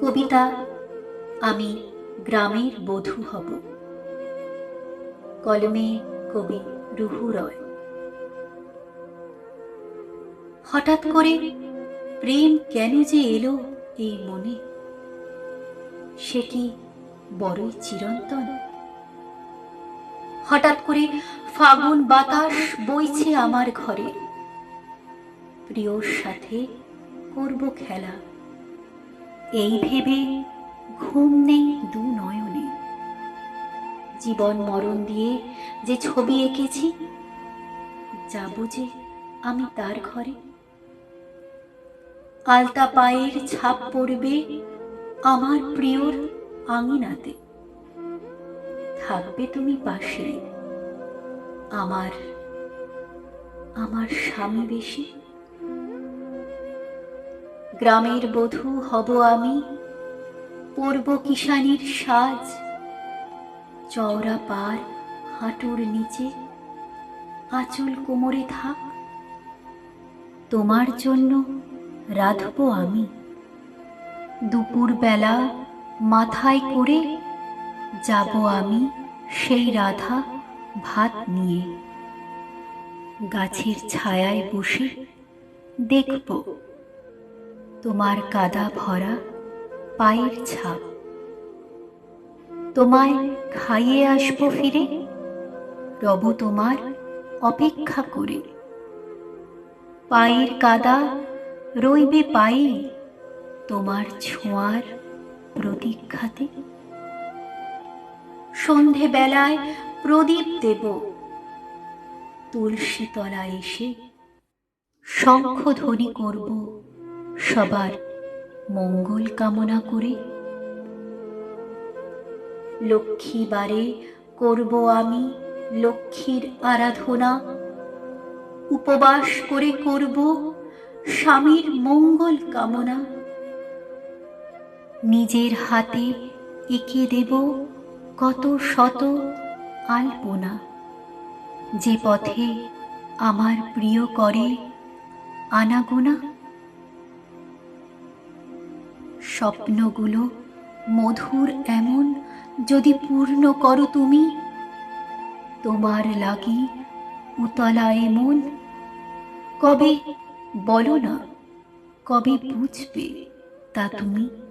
কবিতা, আমি গ্রামের বধূ হব। কলমে কবি রুহু রয়। হঠাৎ করে প্রেম কেন যে এলো এই মনে? সে কি বড়ই চিরন্তন? হঠাৎ করে ফাগুন বাতাস বইছে আমার ঘরে। প্রিয়র সাথে করব খেলা। এই ভেবে ঘুম নেই দু নয়নে। জীবন মরণ দিয়ে যে ছবি এঁকেছি, যাব যে আমি তার ঘরে। আলতা পায়ের ছাপ পড়বে আমার প্রিয়র আঙিনাতে। থাকবে তুমি পাশে, আমার আমার স্বামী বেশি। গ্রামের বধূ হব আমি, পরব কিষানির সাজ, চওড়া পার হাঁটুর নিচে, আঁচল কোমরে থাক, তোমার জন্য রাধব আমি। দুপুর বেলা মাথায় করে যাব আমি সেই রাধা ভাত নিয়ে। গাছের ছায়ায় বসে দেখব তোমার কাদা ভরা পায়ের ছাপ। তোমায় খাইয়ে আসব ফিরে, রব তোমার অপেক্ষা করে। পায়ের কাদা রইবে পায়ে তোমার ছোঁয়ার প্রতীক্ষাতে। সন্ধে বেলায় প্রদীপ দেব, তুলসী তলায় এসে শঙ্খ ধ্বনি করব সবার মঙ্গল কামনা করে। লক্ষ্মী বারে করব আমি লক্ষ্মীর আরাধনা। উপবাস করে করব স্বামীর মঙ্গল কামনা। নিজের হাতে এঁকে দেব কত শত আলপনা। যে পথে আমার প্রিয় করে আনাগোনা। স্বপ্নগুলো মধুর এমন যদি পূর্ণ করো তুমি, তোমার লাগি উতলা এমন। কবে বলো না, কবে বুঝবে তা তুমি?